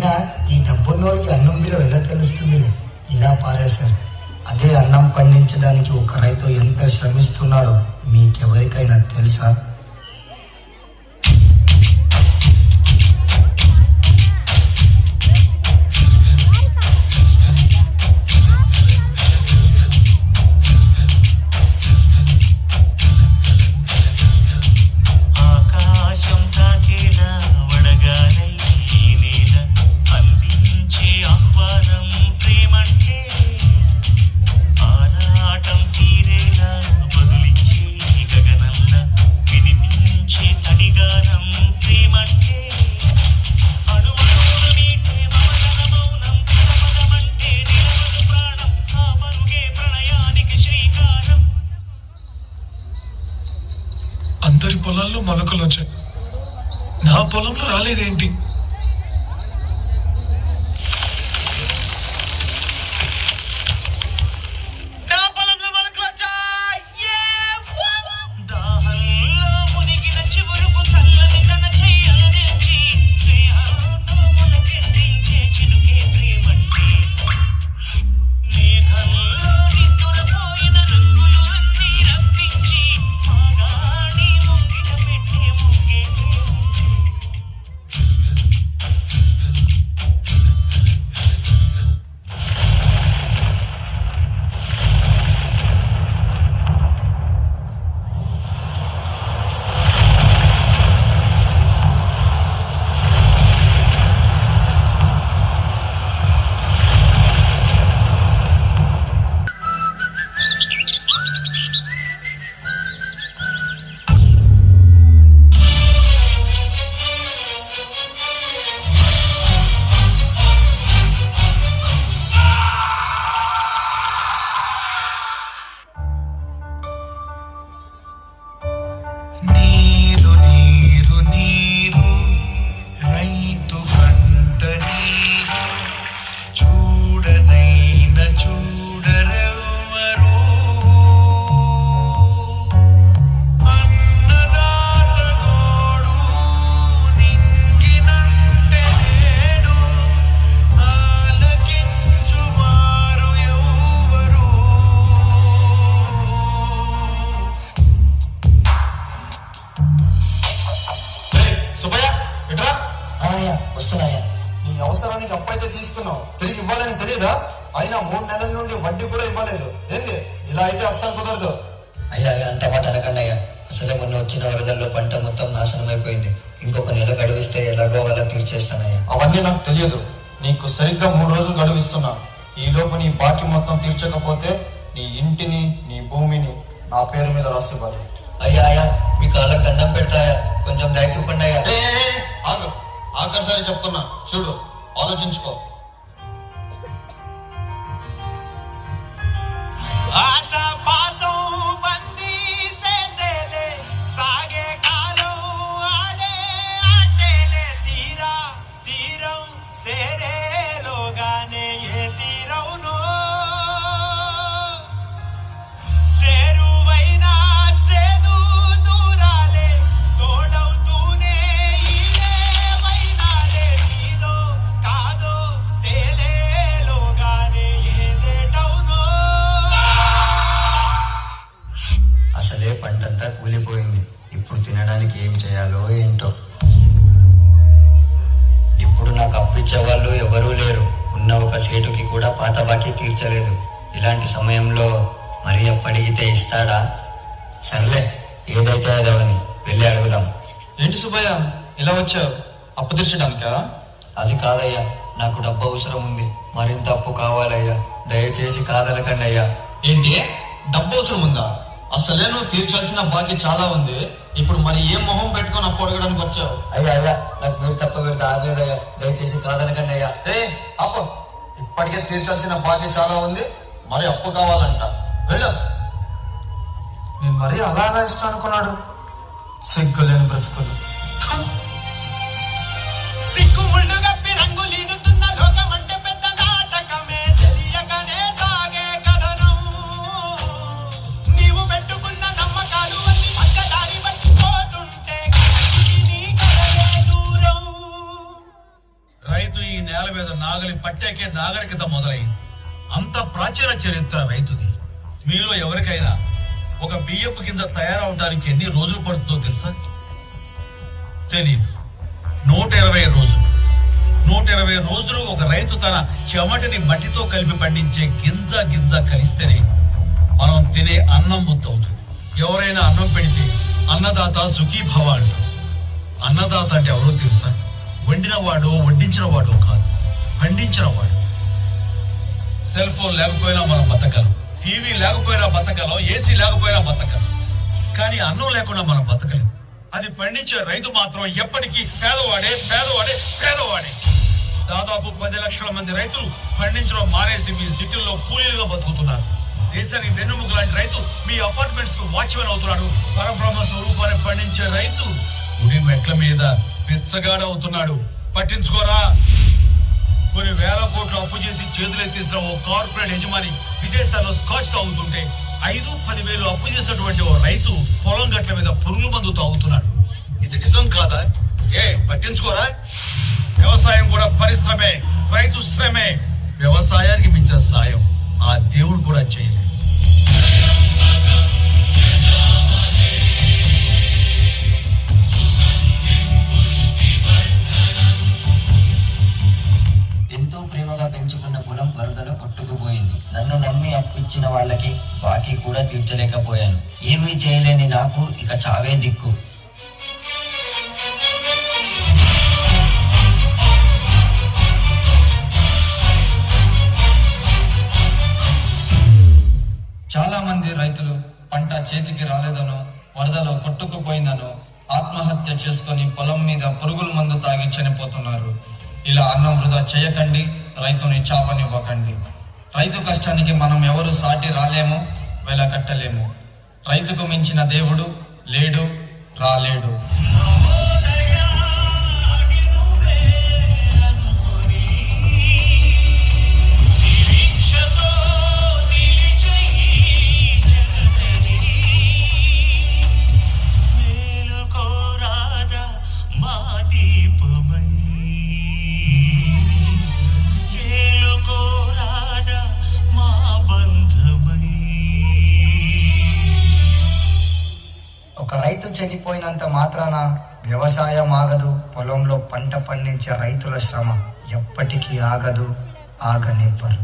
అయినా ఈ డబ్బున్న వాళ్ళకి అన్నం విలువ ఎలా తెలుస్తుంది ఇలా పారేశారు. అదే అన్నం పండించడానికి ఒక రైతు ఎంత శ్రమిస్తున్నాడో మీకెవరికైనా తెలుసా? మొలకలు వచ్చాయి నా పొలంలో రాలేదేంటి? నీ అవసరానికి అప్పైతే తీసుకున్నావు. తిరిగి ఇవ్వాలని తెలియదా అయినా మూడు నెలల నుండి వడ్డీ కూడా ఇవ్వలేదు. ఏంది? ఇలా అయితే అస్సలు కుదరదు. అయ్యా అయ్యా అంత మాట అనకండి అయ్యా. అసలే మొన్న వచ్చిన వరదల్లో పంట మొత్తం నాశనం అయిపోయింది. ఇంకొక నెల గడువిస్తే ఎలాగో అలా తీర్చేస్తానయ్యా. అవన్నీ నాకు తెలియదు. నీకు సరిగ్గా మూడు రోజులు గడువు ఇస్తున్నా ఈ లోపు నీ బాకీ మొత్తం తీర్చకపోతే నీ ఇంటిని నీ భూమిని నా పేరు మీద రాసివ్వాలి. అయ్యా అయ్యా మీ కాళ్ళకి దండం పెడతాయా? కొంచెం దయ చూపండి అయ్యా. ఆఖరిసారి చెప్తున్నా. చూడు ఆలోచించుకో ఏం చేయాలో ఏంటో. ఇప్పుడు నాకు అప్పిచ్చే వాళ్ళు ఎవరూ లేరు. ఉన్న ఒక సేటుకి కూడా పాత బాకీ తీర్చలేదు. ఇలాంటి సమయంలో మరి అప్పడిగితే ఇస్తాడా? సర్లే ఏదైతే అదవని వెళ్ళి అడుగుదాం. ఏంటి సుబ్బయ్య ఇలా వచ్చావు? అప్పు తీర్చడానికా? అది కాదయ్యా నాకు డబ్బు అవసరం ఉంది. మరింత అప్పు కావాలయ్యా. దయచేసి కాదనకండి అయ్యా ఏంటి? డబ్బు అవసరం ఉందా? అసలే నువ్వు తీర్చాల్సిన బాకీ చాలా ఉంది. ఇప్పుడు మరి ఏం మొహం పెట్టుకొని అప్పు అడగడానికి వచ్చావు? అయ్యా అయ్యా నాకు మీరు తప్ప పెడితే ఆగలేదయ్యా దయచేసి కాదనకండి అయ్యా. ఏ అప్పు. ఇప్పటికే తీర్చాల్సిన బాకీ చాలా ఉంది. మరి అప్పు కావాలంట. వెళ్ళు. నేను మరీ అలా అలా ఇస్తా అనుకున్నాడు. సిగ్గులేని బ్రతుకులు. సిగ్గు పట్టాకే నాగరికత మొదలైంది. అంత ప్రాచీన చరిత్ర రైతుది. మీలో ఎవరికైనా ఒక బియ్యపు కింద తయారవడానికి ఎన్ని రోజులు పడుతుందో తెలుసా? తెలీదు. నూట ఇరవై రోజులు. నూట ఇరవై రోజులు ఒక రైతు తన చెమటిని మట్టితో కలిపి పండించే గింజ గింజ కలిస్తేనే మనం తినే అన్నం ముద్దవుతుంది ఎవరైనా అన్నం పెడితే అన్నదాత సుఖీభవ అంటారు. అన్నదాత అంటే ఎవరో తెలుసా? వండిన వాడు వడ్డించిన వాడో కాదు. ఖండించిన వాడు. సెల్ ఫోన్ లేకపోయినా మనం బతకలం టీవీ లేకపోయినా బతకలం ఏసీ లేకపోయినా బతకలం కానీ అన్నం లేకుండా మనం బతకలేం. అది పండించే రైతు మాత్రం ఎప్పటికీ పేదవాడే పేదవాడే పేదవాడే. దాదాపు పది లక్షల మంది రైతులు పండించడం మానేసి మీ సిటీల్లో కూలీలుగా బతుకుతున్నారు. దేశానికి వెన్నుముక లాంటి రైతు మీ అపార్ట్మెంట్స్కు వాచ్మెన్ అవుతున్నాడు. పరబ్రహ్మ స్వరూపాన్ని పండించే రైతు గుడి మెట్ల మీద పిచ్చగాడవుతున్నాడు పట్టించుకోరా? కొన్ని వేల కోట్లు అప్పు చేసి చేతులు ఎత్తేసిన ఓ కార్పొరేట్ యజమాని విదేశాల్లో స్కాచ్ తాగుతుంటే ఐదు పది వేలు అప్పు చేసినటువంటి ఓ రైతు పొలం గట్ల మీద పురుగుల మందు తాగుతున్నాడు. ఇది నిజం కాదా? ఏ పట్టించుకోరా? వ్యవసాయం కూడా పరిశ్రమే రైతు శ్రమే. వ్యవసాయానికి మించిన సాయం ఆ అప్పిచ్చిన వాళ్ళకి బాకీ కూడా తీర్చలేకపోయాను. ఏమీ చేయలేని నాకు ఇక చావే దిక్కు. చాలా మంది రైతులు పంట చేతికి రాలేదనో వరదలో కొట్టుకుపోయిందనో ఆత్మహత్య చేసుకొని పొలం మీద పురుగుల మందు తాగి చనిపోతున్నారు. ఇలా అన్నం వృధా చేయకండి రైతుని చావనివ్వకండి. రైతు కష్టానికి మనం ఎవరు సాటి రాలేము వెలకట్టలేము. రైతుకు మించిన దేవుడు లేడు రాలేడు. ఒక చనిపోయినంత మాత్రాన వ్యవసాయం ఆగదు పొలంలో పంట పండించే రైతుల శ్రమ ఎప్పటికీ ఆగదు ఆగనివ్వరు.